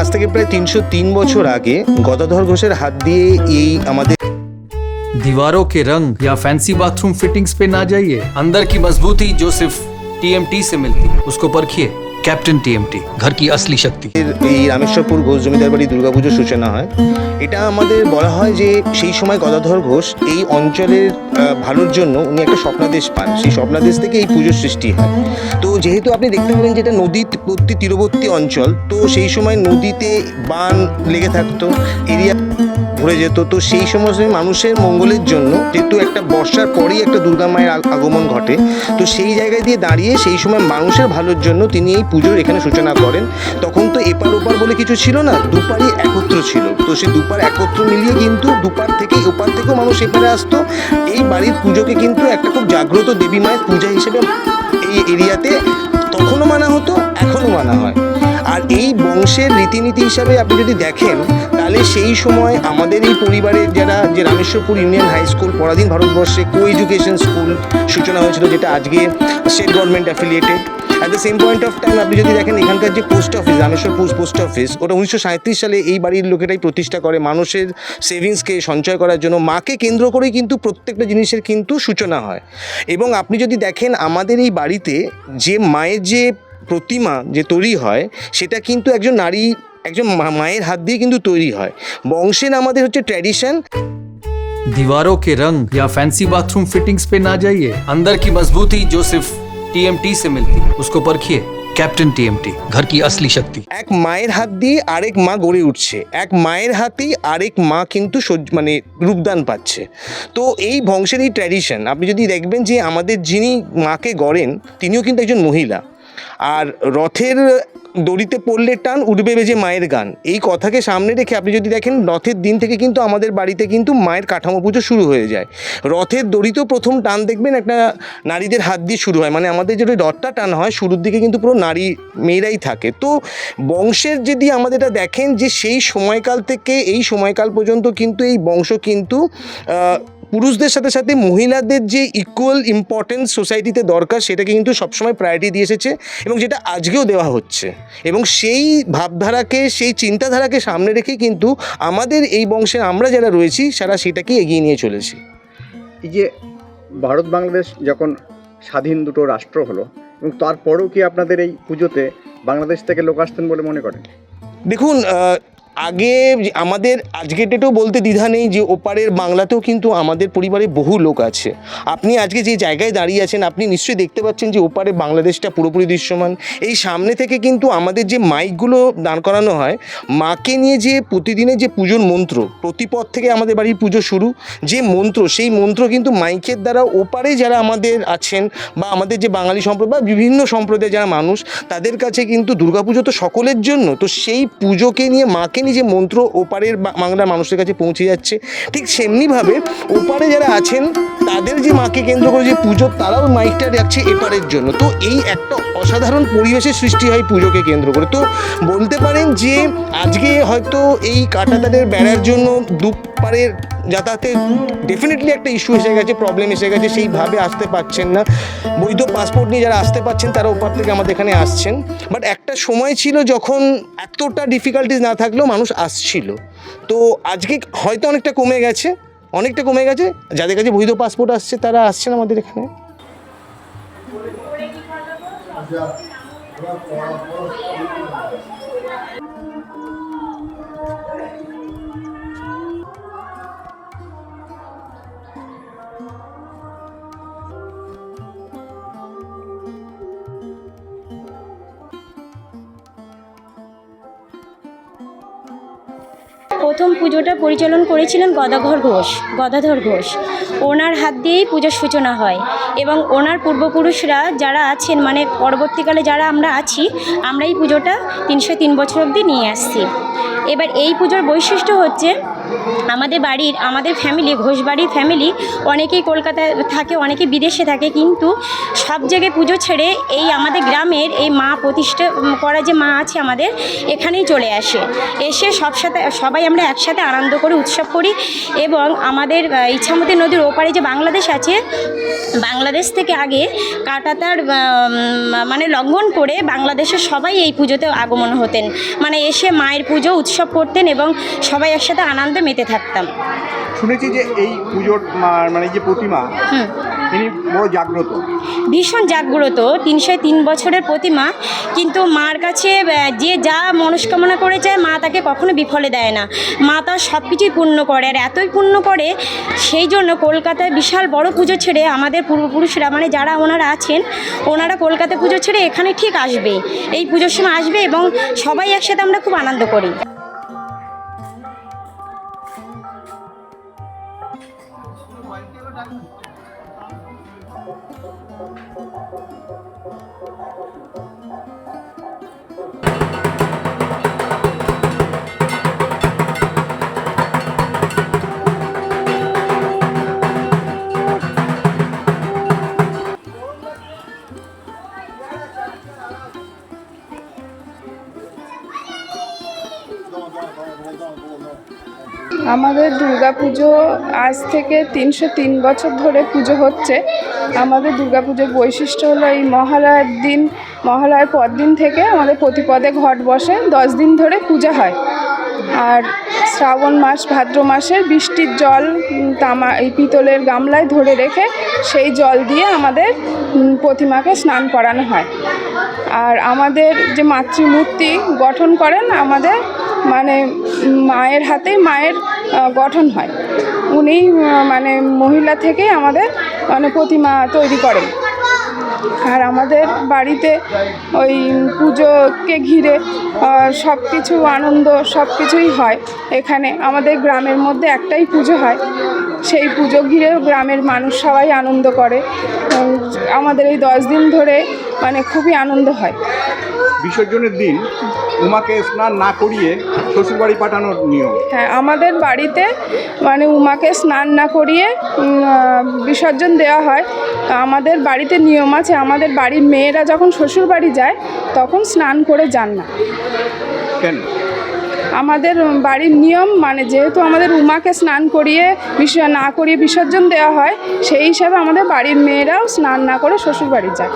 আজ থেকে প্রায় তিনশো তিন বছর আগে গদাধর ঘোষের হাত দিয়ে এই আমাদের दीवारों के रंग या फैंसी बाथरूम फिटिंग्स पे ना जाइए। अंदर की मजबूती जो सिर्फ़ टीएमटी से मिलती है, उसको परखिए। कैप्टन टीएमटी घर की असली शक्ति এই রামেশ্বরপুর ঘোষ জমিদার বাড়ি দুর্গাপুজোর সূচনা হয় এটা আমাদের বলা হয় যে সেই সময় গদাধর ঘোষ এই অঞ্চলের আহ, ভালোর জন্য উনি একটা স্বপ্নাদেশ পান সেই স্বপ্নাদেশ থেকে এই পুজোর সৃষ্টি হয় তো যেহেতু আপনি দেখতে পেলেন যেটা নদী প্রতি তীরবর্তী অঞ্চল তো সেই সময় নদীতে বান লেগে থাকতো এরিয়া ভরে যেত। তো সেই সমস্ত মানুষের মঙ্গলের জন্য যেহেতু একটা বর্ষার পরেই একটা দুর্গা মায়ের আগমন ঘটে, তো সেই জায়গায় দিয়ে দাঁড়িয়ে সেই সময় মানুষের ভালোর জন্য তিনি এই পুজোর এখানে সূচনা করেন। তখন তো এপার ওপার বলে কিছু ছিল না, দুপারই একত্র ছিল। তো সেই দুপার একত্র মিলিয়ে কিন্তু দুপার থেকে ওপার থেকেও মানুষ এপারে আসতো। এই বাড়ির পুজোকে কিন্তু একটা খুব জাগ্রত দেবী মায়ের পূজা হিসেবে এই এরিয়াতে তখনও মানা হতো, এখনও মানা হয়। আর এই বংশের রীতিনীতি হিসাবে আপনি যদি দেখেন, তাহলে সেই সময় আমাদের এই পরিবারের যারা, যে রামেশ্বরপুর ইউনিয়ন হাই স্কুল, পরাধীন ভারতবর্ষে কো এডুকেশন স্কুল সূচনা হয়েছিল, যেটা আজকে state government affiliated at the same point of time আপনি যদি দেখেন, এখানকার যে post office Rameshwar post office ওটা উনিশশো সালে এই বাড়ির লোকেরাই প্রতিষ্ঠা করে মানুষের সেভিংসকে সঞ্চয় করার জন্য। মাকে কেন্দ্র করেই কিন্তু প্রত্যেকটা জিনিসের কিন্তু সূচনা হয়। এবং আপনি যদি দেখেন, আমাদের এই বাড়িতে যে মায়ের যে প্রতিমা যে তৈরি হয় সেটা কিন্তু একজন নারী একজন মা- মায়ের হাত দিয়ে কিন্তু তৈরি হয় বংশের আমাদের হচ্ছে ট্র্যাডিশন दीवारों के रंग या फैंसी बाथरूम फिटिंग्स पे ना जाइए अंदर की मजबूती जो सिर्फ टीएमटी से मिलती है उसको परखिए कैप्टन टीएमटी घर की असली शक्ति এক মায়ের হাত দিয়ে আরেক মা গড়ে উঠছে এক মায়ের হাতেই আরেক মা কিন্তু সহ্য- মানে রূপদান পাচ্ছে তো এই বংশের এই ট্র্যাডিশন আপনি যদি দেখবেন যে আমাদের যিনি মাকে গড়েন তিনিও কিন্তু একজন মহিলা আর রথের দড়িতে পড়লে টান উঠবে বেজে মায়ের গান। এই কথাকে সামনে রেখে আপনি যদি দেখেন, রথের দিন থেকে কিন্তু আমাদের বাড়িতে কিন্তু মায়ের কাঠামো পুজো শুরু হয়ে যায়। রথের দড়িতেও প্রথম টান দেখবেন একটা নারীদের হাত দিয়ে শুরু হয়। মানে আমাদের যদি রথটা টান হয়, শুরুর দিকে কিন্তু পুরো নারী মেয়েরাই থাকে। তো বংশের যদি আমাদের এটা দেখেন যে সেই সময়কাল থেকে এই সময়কাল পর্যন্ত কিন্তু এই বংশ কিন্তু পুরুষদের সাথে সাথে মহিলাদের যে ইকুয়াল ইম্পর্টেন্স সোসাইটিতে দরকার সেটাকে কিন্তু সবসময় প্রায়োরিটি দিয়ে এসেছে এবং যেটা আজকেও দেওয়া হচ্ছে। এবং সেই ভাবধারাকে সেই চিন্তাধারাকে সামনে রেখেই কিন্তু আমাদের এই বংশে আমরা যারা রয়েছি সারা সেটাকেই এগিয়ে নিয়ে চলেছি। এই যে ভারত বাংলাদেশ যখন স্বাধীন দুটো রাষ্ট্র হলো এবং তারপরেও কি আপনাদের এই পুজোতে বাংলাদেশ থেকে লোক আসতেন বলে মনে করেন? দেখুন আগে আমাদের, আজকে ডেটেও বলতে দ্বিধা নেই যে ওপারের বাংলাতেও কিন্তু আমাদের পরিবারে বহু লোক আছে। আপনি আজকে যে জায়গায় দাঁড়িয়ে আছেন, আপনি নিশ্চয়ই দেখতে পাচ্ছেন যে ওপারে বাংলাদেশটা পুরোপুরি দৃশ্যমান। এই সামনে থেকে কিন্তু আমাদের যে মাইকগুলো দাঁড় করানো হয়, মাকে নিয়ে যে প্রতিদিনের যে পুজোর মন্ত্র, প্রতিপদ থেকে আমাদের বাড়ির পুজো শুরু, যে মন্ত্র, সেই মন্ত্র কিন্তু মাইকের দ্বারা ওপারে যারা আমাদের আছেন বা আমাদের যে বাঙালি সম্প্রদায় বা বিভিন্ন সম্প্রদায়ের যারা মানুষ, তাদের কাছে কিন্তু দুর্গাপুজো তো সকলের জন্য। তো সেই পুজোকে নিয়ে মাকে নিয়ে যে মন্ত্র ওপারের বাংলার মানুষের কাছে পৌঁছে যাচ্ছে। ঠিক সেমনিভাবে ওপারে যারা আছেন, তাদের যে মাকে কেন্দ্র করে যে পুজো, তারাও মাইকটা রাখছে এপারের জন্য। তো এই একটা অসাধারণ পরিবেশের সৃষ্টি হয় পুজোকে কেন্দ্র করে। তো বলতে পারেন যে, আজকে হয়তো এই কাটাতারের বেড়ার জন্য দুপারের যাতায়াতে ডেফিনেটলি একটা ইস্যু এসে গেছে প্রবলেম এসে গেছে, সেইভাবে আসতে পারছেন না। বৈধ পাসপোর্ট নিয়ে যারা আসতে পারছেন, তারা ওপার থেকে আমাদের এখানে আসছেন। বাট একটা সময় ছিল যখন এতটা ডিফিকাল্টিস না থাকলেও মানুষ আসছিল। তো আজকে হয়তো অনেকটা কমে গেছে, অনেকটা কমে গেছে। যাদের কাছে বৈধ পাসপোর্ট আসছে, তারা আসছেন আমাদের এখানে। প্রথম পুজোটা পরিচালন করেছিলেন গদাধর ঘোষ গদাধর ঘোষ। ওনার হাত দিয়েই পুজোর সূচনা হয় এবং ওনার পূর্বপুরুষরা যারা আছেন মানে পরবর্তীকালে যারা আমরা আছি, আমরা এই পুজোটা তিনশো তিন বছর অবধি নিয়ে আসছি। এবার এই পুজোর বৈশিষ্ট্য হচ্ছে আমাদের বাড়ির, আমাদের ফ্যামিলি ঘোষ বাড়ির ফ্যামিলি অনেকেই কলকাতায় থাকে অনেকে বিদেশে থাকে, কিন্তু সব জায়গায় পুজো ছেড়ে এই আমাদের গ্রামের এই মা প্রতিষ্ঠা করা যে মা আছে আমাদের, এখানেই চলে আসে। এসে সব সাথে, সবাই আমরা একসাথে আনন্দ করে উৎসব করি এবং আমাদের ইচ্ছামতী নদীর ওপারে যে বাংলাদেশ আছে, বাংলাদেশ থেকে আগে কাটাতার মানে লঙ্ঘন করে বাংলাদেশের সবাই এই পুজোতে আগমন হতেন। মানে এসে মায়ের পুজো, উৎসব করতেন এবং সবাই একসাথে আনন্দে মেতে থাকতাম। শুনেছি যে এই পুজোর মানে যে প্রতিমা তিনি বড় জাগ্রত। ভীষণ জাগ্রত তিনশো তিন বছরের প্রতিমা। কিন্তু মার কাছে যে যা মনস্কামনা করে চায় মা তাকে কখনো বিফলে দেয় না। মা তার সব কিছুই পূর্ণ করে আর এতই পূর্ণ করে সেই জন্য কলকাতায় বিশাল বড় পুজো ছেড়ে আমাদের পূর্বপুরুষরা মানে যারা ওনারা আছেন ওনারা কলকাতা পুজো ছেড়ে এখানে ঠিক আসবে। এই পুজোর সময় আসবে এবং সবাই একসাথে আমরা খুব আনন্দ করি। Thank you. আমাদের দুর্গাপুজো আজ থেকে তিনশো তিন বছর ধরে পুজো হচ্ছে। আমাদের দুর্গাপুজোর বৈশিষ্ট্য হলো এই মহালয়ার দিন, মহালয়ার পর দিন থেকে আমাদের প্রতিপদে ঘট বসে। দশ দিন ধরে পূজা হয়। আর শ্রাবণ মাস, ভাদ্র মাসের বৃষ্টির জল তামা, এই পিতলের গামলায় ধরে রেখে সেই জল দিয়ে আমাদের প্রতিমাকে স্নান করানো হয়। আর আমাদের যে মাতৃমূর্তি গঠন করেন, আমাদের মানে মায়ের হাতে মায়ের গঠন হয়। উনি মানে মহিলা থেকেই আমাদের মানে প্রতিমা তৈরি করেন। আর আমাদের বাড়িতে ওই পুজোকে ঘিরে সব কিছু আনন্দ সব কিছুই হয়। এখানে আমাদের গ্রামের মধ্যে একটাই পুজো হয়। সেই পুজো ঘিরে গ্রামের মানুষ সবাই আনন্দ করে। আমাদের এই দশ দিন ধরে মানে খুবই আনন্দ হয়। বিসর্জনের দিন উমাকে স্নান না করিয়ে শ্বশুরবাড়ি পাঠানোর নিয়ম। হ্যাঁ আমাদের বাড়িতে মানে উমাকে স্নান না করিয়ে বিসর্জন দেওয়া হয়। আমাদের বাড়িতে নিয়ম আছে আমাদের বাড়ির মেয়েরা যখন শ্বশুর বাড়ি যায় তখন স্নান করে যান না। কেন? আমাদের বাড়ির নিয়ম মানে যেহেতু আমাদের উমাকে স্নান করিয়ে বিস না করিয়ে বিসর্জন দেওয়া হয় সেই হিসাবে আমাদের বাড়ির মেয়েরাও স্নান না করে শ্বশুর বাড়ি যায়।